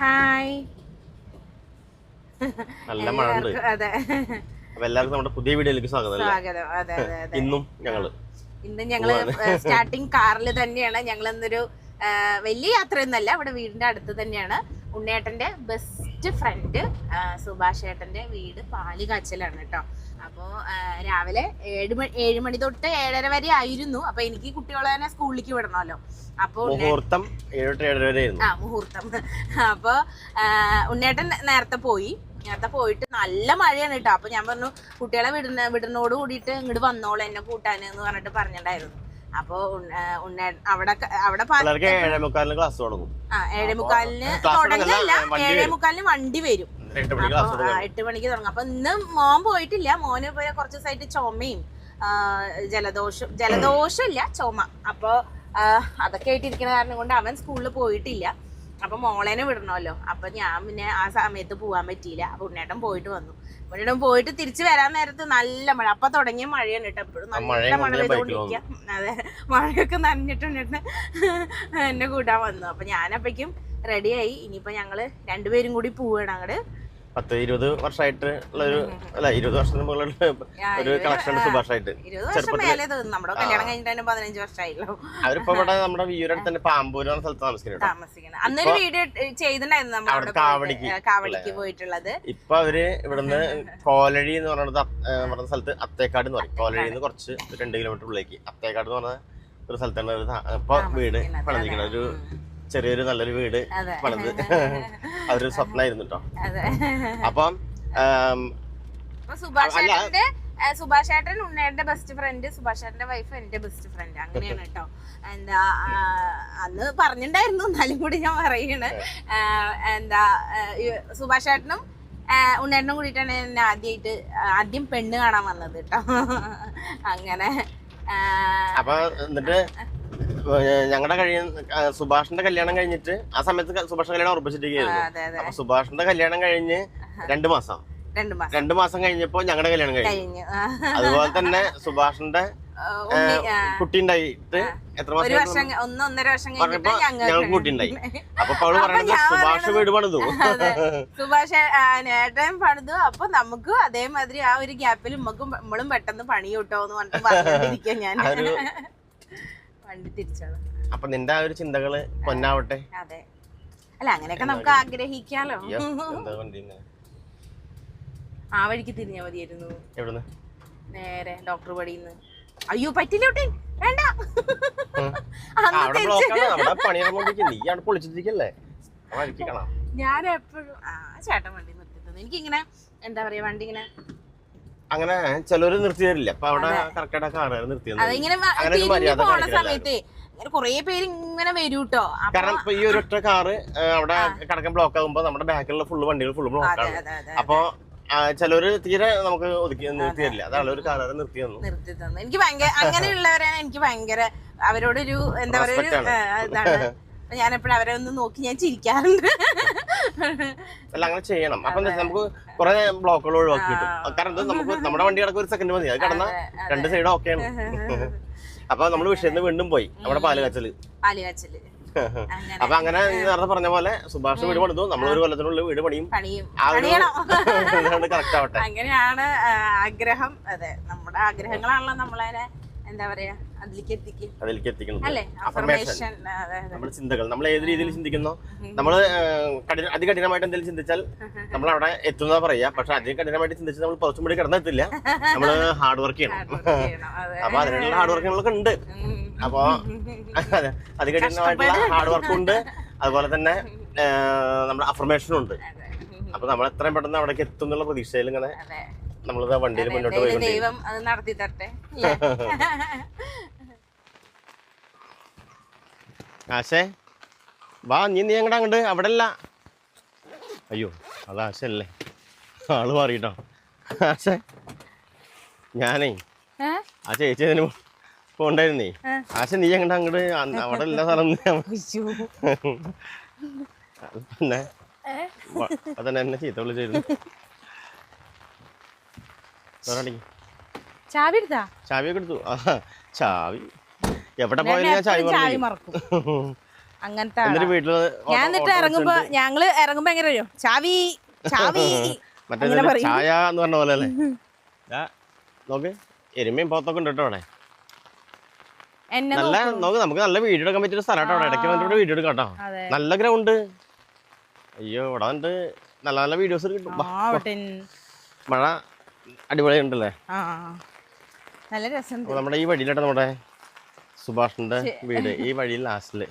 Hi. നല്ല മഴ ഉണ്ട്. അതെ. അപ്പൊ എല്ലാവർക്കും നമ്മുടെ പുതിയ വീഡിയോയിലേക്ക് സ്വാഗതം? സ്വാഗതം. അതെ അതെ അതെ. ഇന്നും ഞങ്ങൾ. ഇന്ന് ഞങ്ങൾ സ്റ്റാർട്ടിങ് കാറിൽ തന്നെയാണ്. ഞങ്ങൾ ഇന്നൊരു വലിയ യാത്രയൊന്നല്ല ഇവിടെ വീടിന്റെ അടുത്ത് തന്നെയാണ്. ഉണ്ണേട്ടന്റെ ബെസ്റ്റ് ഫ്രണ്ട് സുഭാഷ് ഏട്ടന്റെ വീട് പാൽ കാച്ചലാണ് കേട്ടോ അപ്പോ രാവിലെ ഏഴ് മണി ഏഴ് മണി തൊട്ട് ഏഴര വരെ ആയിരുന്നു. അപ്പൊ എനിക്ക് കുട്ടികളെ തന്നെ സ്കൂളിലേക്ക് വിടണമല്ലോ. അപ്പോൾ മുഹൂർത്തം ഏഴര വരെ ആ മുഹൂർത്തം. അപ്പൊ ഉണ്ണേട്ടൻ നേരത്തെ പോയി. നേരത്തെ പോയിട്ട് നല്ല മഴയാണ് കേട്ടോ അപ്പൊ ഞാൻ പറഞ്ഞു കുട്ടികളെ വിടുന്ന വിടുന്നോട് കൂടിയിട്ട് ഇങ്ങോട്ട് വന്നോളൂ എന്നെ കൂട്ടാന് എന്ന് പറഞ്ഞിട്ട് പറഞ്ഞിട്ടുണ്ടായിരുന്നു. അപ്പൊ ഉണ്ണ- അവിടെ ഏഴേമുക്കാലിന് അവിടെ ക്ലാസ് തുടങ്ങും. ആ ഏഴേ മുക്കാലിന് തുടങ്ങില്ല ഏഴേമുക്കാലിന് വണ്ടി വരും. എട്ട് മണിക്ക് അപ്പൊ തുടങ്ങും. എട്ട് മണിക്ക് തുടങ്ങും. അപ്പൊ ഇന്ന് മോൻ പോയിട്ടില്ല. മോന് പോയ കുറച്ച് ദിവസമായിട്ട് ചുമയും ജലദോഷം ജലദോഷം ഇല്ല ചുമ. അപ്പൊ അതൊക്കെ ആയിട്ടിരിക്കുന്ന കാരണം കൊണ്ട് അവൻ സ്കൂളിൽ പോയിട്ടില്ല. അപ്പൊ മോളേനെ വിടണമല്ലോ. അപ്പൊ ഞാൻ പിന്നെ ആ സമയത്ത് പോകാൻ പറ്റിയില്ല. അപ്പൊ ഉണ്ണേട്ടൻ പോയിട്ട് വന്നു. ഉണ്ണേട്ടൻ പോയിട്ട് തിരിച്ചു വരാൻ നേരത്ത് നല്ല മഴ. അപ്പൊ തുടങ്ങിയ മഴയാണ് കേട്ടോ എപ്പോഴും നല്ല മഴ കൊണ്ടേ പെയ്തുകൊണ്ടിരിക്കുക അതെ. മഴയൊക്കെ നനഞ്ഞിട്ടുണ്ട് എന്നെ കൂട്ടാൻ വന്നു. അപ്പൊ ഞാനപ്പോഴേക്കും റെഡിയായി ഇനിയിപ്പോ ഞങ്ങൾ രണ്ടുപേരും കൂടി പോവുകയാണ് അങ്ങോട്ട് പത്ത് ഇരുപത് വർഷമായിട്ട് ഉള്ള ഒരു അല്ല ഇരുപത് വർഷത്തിന് മുകളിൽ ഒരു കളക്ഷൻ ആ. സുഭാഷായിട്ട് അവരിപ്പോ ഇവിടെ നമ്മുടെ വീടിനടുത്ത് തന്നെ പാമ്പൂര് എന്ന സ്ഥലത്ത് താമസിക്കുന്നുണ്ട് അവിടെ കാവടിക്ക് കാവടിക്ക് പോയിട്ടുള്ളത്. ഇപ്പൊ അവർ ഇവിടുന്ന് കോലഴി എന്ന് പറയുന്നത് പറഞ്ഞ സ്ഥലത്ത് അത്തേക്കാട് എന്ന് പറയും. കോലഴിയിൽ നിന്ന് കുറച്ച് രണ്ട് കിലോമീറ്റർ ഉള്ളിലേക്ക്. അത്തേക്കാട് എന്ന് പറഞ്ഞ ഒരു സ്ഥലത്താണ് ഇപ്പൊ വീട് പണിതിരിക്കുന്നത് ഒരു. ചെറിയൊരു നല്ലൊരു വീട് പണിത്. അതൊരു സ്വപ്നമായിരുന്നു കേട്ടോ അപ്പം സുഭാഷ് സുഭാഷ് ഏട്ടൻ ഉണ്ണയുടെ ബെസ്റ്റ് ഫ്രണ്ട് സുഭാഷ് ഏട്ടന്റെ വൈഫ് എന്റെ ബെസ്റ്റ് ഫ്രണ്ട് അങ്ങനെയാണ് കേട്ടോ എന്താ അന്ന് പറഞ്ഞിട്ടുണ്ടായിരുന്നു എന്നാലും കൂടി ഞാൻ പറയണ്. എന്താ സുഭാഷ് ഏട്ടനും ഉണ്ണേട്ടനും കൂടിയിട്ടാണ് എന്നെ ആദ്യമായിട്ട് ആദ്യം പെണ്ണ് കാണാൻ വന്നത് കേട്ടോ അങ്ങനെ അപ്പൊ എന്നിട്ട് ഞങ്ങളുടെ കഴിയ സുഭാഷിന്റെ കല്യാണം കഴിഞ്ഞിട്ട് ആ സമയത്ത് സുഭാഷ് സുഭാഷിന്റെ കല്യാണം ഉറപ്പിച്ചിരിക്കുകയായിരുന്നു അതെ അപ്പൊ സുഭാഷിന്റെ കല്യാണം കഴിഞ്ഞ് രണ്ടു മാസം. രണ്ടു മാസം. കഴിഞ്ഞപ്പോ ഞങ്ങളുടെ കല്യാണം കഴിഞ്ഞു. അതുപോലെ തന്നെ സുഭാഷിന്റെ കുട്ടി ഉണ്ടായിട്ട് എത്ര മാസം പറഞ്ഞപ്പോ ഞങ്ങൾക്ക് കുട്ടി ഉണ്ടായി. അപ്പൊ അവൾ പറയുന്നത് സുഭാഷ് വീട് പണിതു. സുഭാഷ് ഏട്ടൻ പണിതു. അപ്പൊ നമുക്ക് അതേമാതിരി ആ ഒരു ഗ്യാപ്പിൽ ഉമ്മക്കും നമ്മളും പെട്ടെന്ന് പണി കിട്ടോ എന്ന് പറഞ്ഞിട്ട് ഞാൻ. വണ്ടി അപ്പൊ നിന്റെ ആ ഒരു ചിന്തകൾ പൊന്നാവട്ടെ. അതെ. അല്ല അങ്ങനെയൊക്കെ നമുക്ക് ആഗ്രഹിക്കാലോ. ആ വഴിക്ക് തിരിഞ്ഞാ മതിയായിരുന്നു. എവിടുന്ന്? നേരെ ഡോക്ടർ പടിയിന്ന്. അയ്യോ പറ്റില്ല കുട്ടി. വേണ്ട. അവിടെ ഞാൻ എപ്പോഴും ആ ചേട്ടൻ വണ്ടി നിർത്തി എനിക്കിങ്ങനെ എന്താ പറയാ വണ്ടി ഇങ്ങനെ അങ്ങനെ ചിലര് നിർത്തി തരില്ല അപ്പൊ അവിടെ കറക്റ്റായിട്ട് കാറുകാർ നിർത്തി പോണ സമയത്ത് കൊറേ പേര് ഇങ്ങനെ വരൂ കേട്ടോ കാരണം ഇപ്പൊ ഈ ഒരൊറ്റ കാറ് അവിടെ കിടക്കാൻ ബ്ലോക്ക് ആകുമ്പോ നമ്മുടെ ബാക്കിലുള്ള ഫുള്ള് വണ്ടികൾ ഫുള്ള് ബ്ലോക്ക് ആണ്. അപ്പൊ ചിലവര് തീരെ നമുക്ക് ഒതുക്കി നിർത്തി തരില്ല അതാണ് ഒരു കാറുകാരെ നിർത്തി തന്നു. നിർത്തി തന്നു. എനിക്ക് ഭയങ്കര അങ്ങനെയുള്ളവരാണ് എനിക്ക് ഭയങ്കര അവരോടൊരു എന്താ പറയാ ഒരു Respect ആണ്. ആ, ഇതാണ്. ഞാൻ എപ്പോഴും അവരെ ഒന്ന് നോക്കി ഞാൻ ചിരിക്കാറുണ്ട്. അല്ല അങ്ങനെ ചെയ്യണം. അപ്പൊ നമുക്ക് കുറെ ബ്ലോക്കുകൾ ഒഴിവാക്കി കിട്ടും കാരണം ഇത് നമുക്ക് നമ്മുടെ വണ്ടി കിടക്കും ഒരു സെക്കൻഡ് മതി. അത് കടന്ന രണ്ട് സൈഡും ഓക്കെ ആണ് അപ്പൊ നമ്മൾ വിഷയത്തിന് വീണ്ടും പോയി. നമ്മുടെ പാൽ കച്ചൽ അപ്പൊ അങ്ങനെ നേരത്തെ പറഞ്ഞ പോലെ സുഭാഷ് വീട് പണിതു. നമ്മൾ ഒരു കൊല്ലത്തിനുള്ളിൽ വീട് പണിയും. കറക്റ്റ് ആവട്ടെ. അങ്ങനെയാണ് ആഗ്രഹം. അതെ നമ്മുടെ ആഗ്രഹങ്ങളാണല്ലോ നമ്മളതിനെ എന്താ പറയാ അതിലേക്ക് എത്തിക്കും അതിലേക്ക് എത്തിക്കുന്നത് അഫർമേഷൻ നമ്മുടെ ചിന്തകൾ. നമ്മൾ ഏത് രീതിയിൽ ചിന്തിക്കുന്നോ നമ്മൾ അതികഠിനമായിട്ട് എന്തെങ്കിലും ചിന്തിച്ചാൽ നമ്മൾ അവിടെ എത്തുന്ന പറയാ. പക്ഷെ അതികഠിനമായിട്ട് ചിന്തിച്ചാൽ നമ്മൾ കുറച്ചും കൂടി കിടന്നെത്തില്ല നമ്മൾ ഹാർഡ് വർക്ക് ചെയ്യണം. അപ്പൊ അതിനുള്ള ഹാർഡ് വർക്കുകളൊക്കെ ഉണ്ട്. അപ്പോ അതികഠിനമായിട്ടുള്ള ഹാർഡ് വർക്കും ഉണ്ട്. അതുപോലെ തന്നെ നമ്മുടെ അഫർമേഷനും ഉണ്ട്. അപ്പൊ നമ്മൾ എത്രയും പെട്ടെന്ന് അവിടേക്ക് എത്തും എന്നുള്ള പ്രതീക്ഷയിൽ ഇങ്ങനെ നമ്മളിത് വണ്ടിയിൽ മുന്നോട്ട് പോയി ദൈവം അത് നടത്തി തരട്ടെ? ആശേ വാ നീ നീ എങ്ങടെ അങ്ങോട്ട് അവിടെ അല്ല അയ്യോ അത് ആശല്ലേ ആൾ മാറിട്ടോ ആശേ ഞാനേ? ആ ചേച്ചി അതിന് പോണ്ടായിരുന്നേ. ആശ നീ അങ്ങോട്ട് അങ്ങോട്ട് അവിടെ എല്ലാ സ്ഥലം. പിന്നെ അതന്നെ. എന്നെ ചീത്ത വിളിച്ചിരുന്നു. ചാവി എടുത്താ ചാവിയൊക്കെ എടുത്തു. ആ ചാവി എവിടെ പോയാലും അങ്ങനത്തെ ഞാൻ എന്നിട്ട് ഇറങ്ങുമ്പോ ഞങ്ങൾ ഇറങ്ങുമ്പോ എങ്ങനെ വരും ചാവി ചാവി. ചായ എന്ന് പറഞ്ഞ പോലെ അല്ലേ? നോക്ക് എരുമയും പോത്തൊക്കെ ഉണ്ട് കേട്ടോ അവിടെ. നല്ല നോക്കൂ. നമുക്ക് നല്ല വീഡിയോ എടുക്കാൻ പറ്റിയ സ്ഥലം അവിടെ. ഇടയ്ക്ക് വന്നിട്ട് വീഡിയോ എടുക്കാം കേട്ടോ. നല്ല ഗ്രൗണ്ട്. അയ്യോ ഇവിടെ വന്നിട്ട് നല്ല നല്ല വീഡിയോസ് കിട്ടും. മഴ അടിപൊളി ഉണ്ടല്ലേ? നല്ല നമ്മുടെ ഈ വഴിയിലട്ടെ നമ്മുടെ സുഭാഷിന്റെ വീട് ഈ വഴി ലാസ്റ്റിൽ.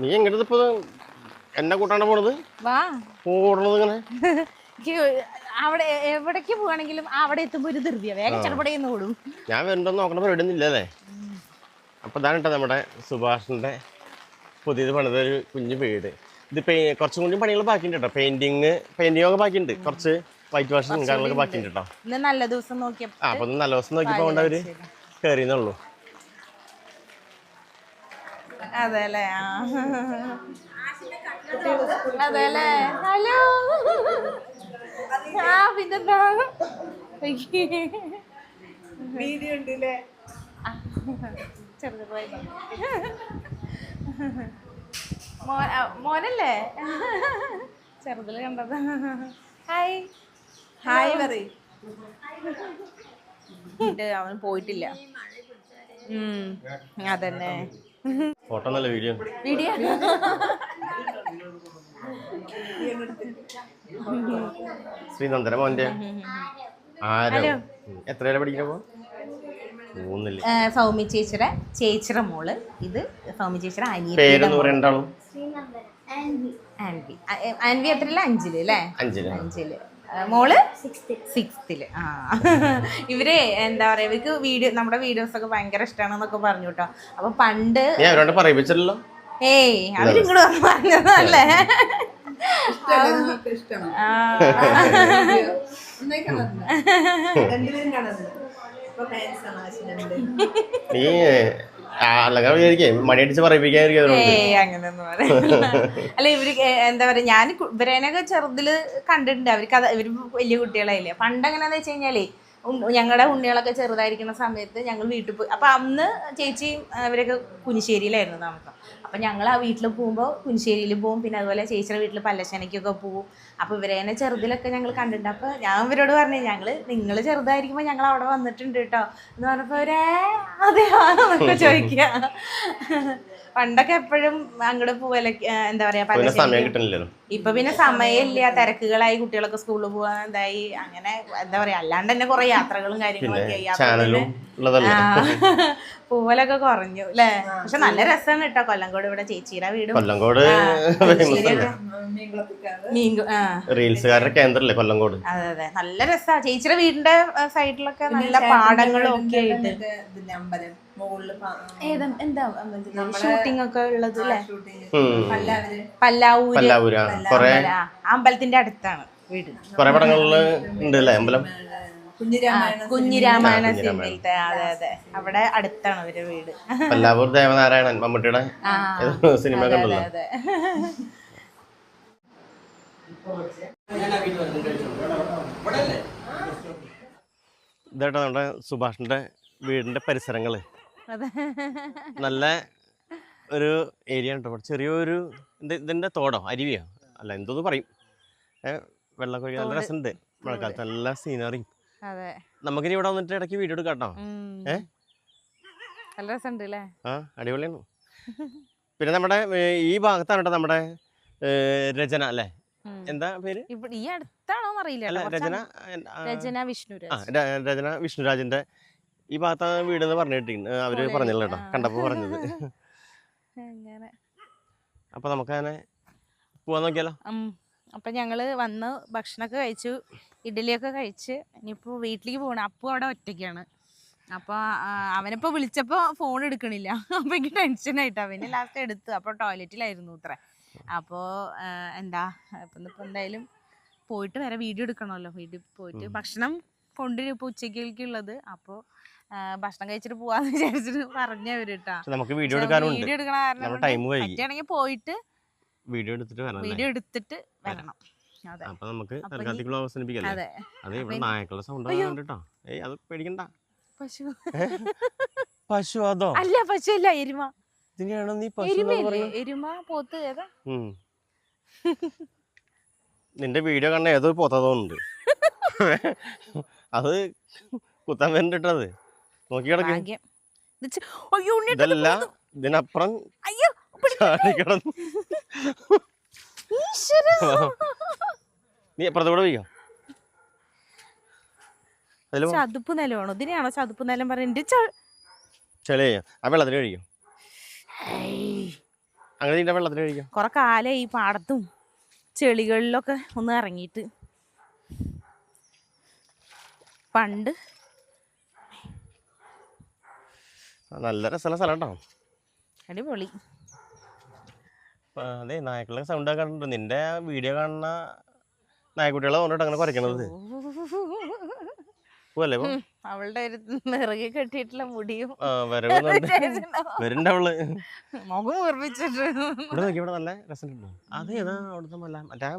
നീ എങ്ങോട്ട് ഇപ്പൊ എന്നെ കൂട്ടാണ് പോണത്? ഓടണത് ഇങ്ങനെ? അവിടെ എവിടേക്ക് പോവാണെങ്കിലും അവിടെ എത്തുമ്പോ ഒരു ധൃതിയാ. വേഗം ചെറുപടയിൽ ഓടും. ഞാൻ വരുന്നുണ്ടോ നോക്കണ പരിപാടിയൊന്നും അപ്പൊ ഇതാണ് കേട്ടോ നമ്മുടെ സുഭാഷിന്റെ പുതിയത് പണിത ഒരു കുഞ്ഞു വീട്. ഇത് കുറച്ചും കൂടി പണികൾ ബാക്കിയുണ്ട് കേട്ടോ പെയിന്റിങ് പെയിന്റിംഗ് ഒക്കെ ബാക്കിയുണ്ട്. കുറച്ച് വൈറ്റ് വാഷും കാര്യങ്ങളൊക്കെ ബാക്കിയുണ്ട് കേട്ടോ ഇന്ന് നല്ല ദിവസം ആ അപ്പൊ നല്ല ദിവസം നോക്കിയപ്പോ കൊണ്ട് അവർ കയറിയെന്നുള്ളൂ ആ. അതെ ഹലോ. ആ പിന്നെന്താ? വീഡിയോ ഉണ്ടല്ലേ ചെറുതായി മോനല്ലേ? ചെറുതിൽ കണ്ടത്. ഹായ്. ഹായ് പറയും. അവൻ പോയിട്ടില്ല. അതന്നെ. ഫോട്ടോ നല്ല വീഡിയോ. വീഡിയോ? ശ്രീനന്ദന മോന്റെ ആരോ? എത്ര എത്രയില പഠിക്കണപ്പോ സൗമ്യ ചേച്ചിയുടെ ചേച്ചിയുടെ മോൾ. ഇത് സൗമ്യ ചേച്ചിയുടെ അനിയത്തിയുടെ ആൻവി ആൻവി എത്രയില്ല അഞ്ചിൽ അല്ലേ? അഞ്ചിൽ മോൾ? സിക്സ്ത്തിൽ ആ. ഇവർ എന്താ പറയാ ഇവർക്ക് വീഡിയോ നമ്മുടെ വീഡിയോസ് ഒക്കെ ഭയങ്കര ഇഷ്ടമാണെന്നൊക്കെ പറഞ്ഞു കേട്ടോ. അപ്പൊ പണ്ട് ഏയ് അവരിങ്ങോട്ട് വന്ന് പറഞ്ഞതല്ലേ? ഇഷ്ടമാണ്. നീ ആ, അല്ലെങ്കിൽ വിചാരിക്കേ മണിയടിച്ച് പറയിപ്പിക്കാതിരിക്കും അവരോട് ഏയ് അങ്ങനെയൊന്നും പറയില്ല അല്ല ഇവർ എന്താ പറയാ ഞാൻ ഇവരേനൊക്കെ ചെറുതിൽ കണ്ടിട്ടുണ്ട്. അവർക്ക് ഇവർ വലിയ കുട്ടികളായില്ലേ. പണ്ട് എങ്ങനെയാന്ന് വെച്ച് കഴിഞ്ഞാലേ ഞങ്ങളുടെ ഉണ്ണികളൊക്കെ ചെറുതായിരിക്കുന്ന സമയത്ത് ഞങ്ങൾ വീട്ടിൽ പോയി അപ്പോൾ അന്ന് ചേച്ചിയും അവരൊക്കെ കുനിശ്ശേരിയിലായിരുന്നു താമസം. അപ്പം ഞങ്ങൾ ആ വീട്ടിൽ പോകുമ്പോൾ കുനിശ്ശേരിയിൽ പോകും. പിന്നെ അതുപോലെ ചേച്ചിയുടെ വീട്ടിൽ പല്ലശ്ശനയ്ക്കൊക്കെ പോകും. അപ്പൊ ഇവരേനെ ചെറുതിലൊക്കെ ഞങ്ങൾ കണ്ടിട്ടുണ്ട്. അപ്പോൾ ഞാൻ ഇവരോട് പറഞ്ഞു ഞങ്ങൾ നിങ്ങൾ ചെറുതായിരിക്കുമ്പോൾ ഞങ്ങൾ അവിടെ വന്നിട്ടുണ്ട് കേട്ടോ. എന്ന് പറഞ്ഞപ്പോൾ അവരേ അതെയാന്നൊക്കെ ചോദിക്കുക. പണ്ടൊക്കെ എപ്പോഴും അങ്ങോട്ട് പോവല എന്താ പറയാ കിട്ടണില്ലല്ലോ ഇപ്പൊ പിന്നെ സമയമില്ല തിരക്കുകളായി കുട്ടികളൊക്കെ സ്കൂളിൽ പോവാൻ എന്തായി അങ്ങനെ എന്താ പറയാ അല്ലാണ്ട് തന്നെ കൊറേ യാത്രകളും കാര്യങ്ങളൊക്കെ പോവലൊക്കെ കുറഞ്ഞു അല്ലേ പക്ഷെ നല്ല രസമാണ് കേട്ടോ കൊല്ലങ്കോട് ഇവിടെ ചേച്ചിയുടെ വീടും. കൊല്ലങ്കോട് റീൽസുകാരുടെ കേന്ദ്രല്ലേ കൊല്ലങ്കോട് അതെ അതെ. നല്ല രസാ. ചേച്ചിയുടെ വീടിന്റെ സൈഡിലൊക്കെ നല്ല പാടങ്ങളും ഒക്കെ ആയിട്ട്. അമ്പലം മുകളിൽ ഏതാ എന്താ ഷൂട്ടിംഗ് ഒക്കെ ഉള്ളത് അല്ലേ ഷൂട്ടിങ് പല്ലാവൂര്. പല്ലാവൂര കൊറേ അമ്പലത്തിന്റെ അടുത്താണ് വീട്. കൊറേ പടങ്ങളിൽ ഉണ്ട് അല്ലേ അമ്പലം? കുഞ്ഞിരാമായണ സിനിമയിലത്തെ അതെ അതെ. അവിടെ അടുത്താണ് അവരുടെ വീട്. പല്ലാവൂർ ദേവനാരായണൻ മമ്മൂട്ടിയുടെ സിനിമ കണ്ടല്ലോ ഇതാട്ടോ നമ്മുടെ സുഭാഷിന്റെ വീടിന്റെ പരിസരങ്ങൾ. നല്ല ഒരു ഏരിയ ഉണ്ട് ചെറിയൊരു ഇത് ഇതിന്റെ തോടോ അരുവിയോ? അല്ല എന്തോന്ന് പറയും. വെള്ളം വെള്ളമൊക്കെ ഒഴുകി നല്ല രസമുണ്ട് മഴക്കാലത്ത്. നല്ല സീനറി അതെ. നമുക്കിനി ഇവിടെ വന്നിട്ട് ഇടയ്ക്ക് വീഡിയോ എടുക്കാട്ടോ. ഏ? നല്ല രസമുണ്ട് അല്ലേ ആ അടിപൊളിയാണ്. പിന്നെ നമ്മുടെ ഈ ഭാഗത്താണ് കേട്ടോ നമ്മുടെ രചന അല്ലേ എന്താ പേര്? ഈ അടുത്താണോ അറിയില്ല രചന രചന ആ. വിഷ്ണുരാജ്. രചന വിഷ്ണുരാജിന്റെ ഈ ഭാഗത്താണ് വീട് എന്ന് പറഞ്ഞിട്ട് അവർ പറഞ്ഞല്ലോ കേട്ടോ. കണ്ടപ്പോ പറഞ്ഞത്. അപ്പൊ നമുക്ക് അങ്ങനെ പോവാൻ നോക്കിയാലോ. അപ്പൊ ഞങ്ങൾ വന്ന് ഭക്ഷണമൊക്കെ കഴിച്ചു. ഇഡ്ഡലിയൊക്കെ കഴിച്ച്. ഇനിയിപ്പോ വീട്ടിലേക്ക് പോകണം അപ്പു അവിടെ ഒറ്റയ്ക്കാണ്. അപ്പൊ അവനിപ്പോ വിളിച്ചപ്പോ ഫോൺ എടുക്കണില്ല. അപ്പൊ എനിക്ക് ടെൻഷൻ ആയിട്ടാ. പിന്നെ ലാസ്റ്റ് എടുത്തു. അപ്പൊ ടോയ്ലറ്റിലായിരുന്നു ഇത്ര. അപ്പോ എന്താ അപ്പൊ ഇപ്പൊ എന്തായാലും പോയിട്ട് വരെ വീഡിയോ എടുക്കണമല്ലോ. വീട്ടിൽ പോയിട്ട് ഭക്ഷണം കൊണ്ടുവരും ഇപ്പൊ ഉച്ചക്കേക്കുള്ളത് അപ്പോ ആ, ഭക്ഷണം കഴിച്ചിട്ട് പോവാന്ന് വിചാരിച്ചിട്ട് പറഞ്ഞവര് നമുക്ക് വീഡിയോ എടുക്കാനുണ്ട് വീഡിയോ എടുക്കണ കാരണം ടൈം പറ്റുകയാണെങ്കിൽ പോയിട്ട് വീഡിയോ എടുത്തിട്ട് വരണം വീഡിയോ എടുത്തിട്ട് വരണം. അപ്പൊ നമുക്ക് തൽക്കാലത്തേക്കുള്ള അവസാനിപ്പിക്കല്ലേ? അതെ. ഇവിടെ നായക്കളുടെ സൗണ്ട് കേട്ടോ ഏയ് അത് പേടിക്കണ്ട. പശു. പശു അതോ? അല്ല പശു അല്ല എരുമ. ഇതിനെയാണോ നീ പശു എരുമ പോത്ത് ഏതാ? നിന്റെ വീഡിയോ കണ്ട ഏതോ പോത്തതുണ്ട് അത് കുത്താൻ വേണ്ടിട്ടത്. നോക്കി ഭാഗ്യം. ഇത് ചെ- അയ്യോ ഉണ്ണിയേട്ടാ, ഇത് ഇതല്ല പോത്ത്. ഇതിനപ്പുറം അയ്യോ ഈശ്വരാ. നീ എപ്പുറത്ത് കൂടെ വയ്യോ അതിൽ ചതുപ്പ് നിലമാണോ? ഇതിനെയാണോ ചതുപ്പ് നിലം പറയുന്നത്? ആ കഴിക്കും? അങ്ങനെ കഴിക്കും? കുറെ കാലം ഈ പാടത്തും ചെളികളിലൊക്കെ ഒന്ന് ഇറങ്ങിയിട്ട്. പണ്ട് നല്ല രസമുള്ള സ്ഥലം ഉണ്ടാവും അടിപൊളി അതെ നായക്കളുടെ സൗണ്ട് കണ്ടിട്ടുണ്ട് നിന്റെ വീഡിയോ കാണുന്ന നായക്കുട്ടികളെ കൊണ്ടിട്ട് അങ്ങനെ കുറയ്ക്കണത്. പോവല്ലേ അവളുടെ ഒരു നിറകെ കെട്ടിയിട്ടുള്ള മുടിയും. വരുന്നുണ്ട് അവൾ. മുഖം ഉറപ്പിച്ചിട്ട് ഇവിടെ നല്ല രസമുണ്ടോ. അത് ഏതാ അവിടുത്തെ മറ്റേ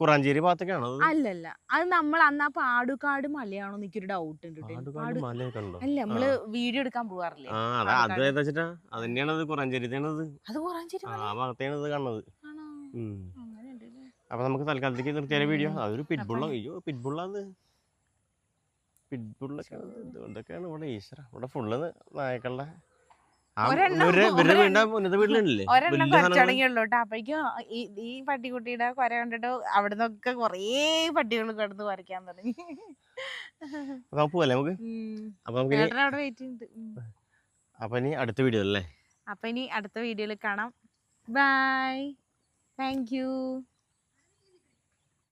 കുറാഞ്ചേരി ഭാഗത്തൊക്കെയാണോ അത്? അല്ലല്ല. അത് നമ്മൾ അന്ന് ആ പാടുകാട് മലയാണോ എനിക്കൊരു ഡൗട്ട് ഉണ്ട് കേട്ടോ. പാടു- മലയൊക്കെ ഉണ്ടോ? അല്ല നമ്മൾ വീഡിയോ എടുക്കാൻ പോവാറില്ലേ? ആ അതാ അത് ഏതാ വെച്ചിട്ടാ അത് തന്നെയാണ് അത് കുറാഞ്ചേരിത്തേണത് അത് കുറാഞ്ചേരി ആ ഭാഗത്തെയാണ് ഇത് കാണുന്നത്. ആണോ? ഉം. അങ്ങനെയുണ്ട് ല്ലേ. അപ്പൊ നമുക്ക് തൽക്കാലത്തേക്ക് നിർത്തിയാലേ വീഡിയോ? അതൊരു പിറ്റ്ബുള്ള അയ്യോ പിറ്റ്ബുള്ളത് പിറ്റ്ബുള്ളൊക്കെ ഇതൊക്കെയാണ് ഇവിടെ ഈശ്വര? ഇവിടെ ഫുള്ള് നായക്കളുടെ ഒരെണ്ണം- ഇവരുടെ ഇവരുടെ ഒരെണ്ണം- വീടിന്റെ ഉന്നത വീട്ടിലല്ലേ? ഒരെണ്ണം വലിയ സാധനങ്ങൾ. കുറച്ചുടങ്ങിയുള്ളൂ കേട്ടോ അപ്പോഴേക്കും ഈ പട്ടിക്കുട്ടിയുടെ കുര കണ്ടിട്ട് അവിടെ നിന്നൊക്കെ കൊറേ പട്ടികൾ കിടന്ന് കുറയ്ക്കാൻ തുടങ്ങി. അവിടെ വെയിറ്റ്. അപ്പൊ ഇനി അടുത്ത വീഡിയോ അല്ലേ? അപ്പൊ ഇനി അടുത്ത വീഡിയോയിൽ കാണാം. Bye thank you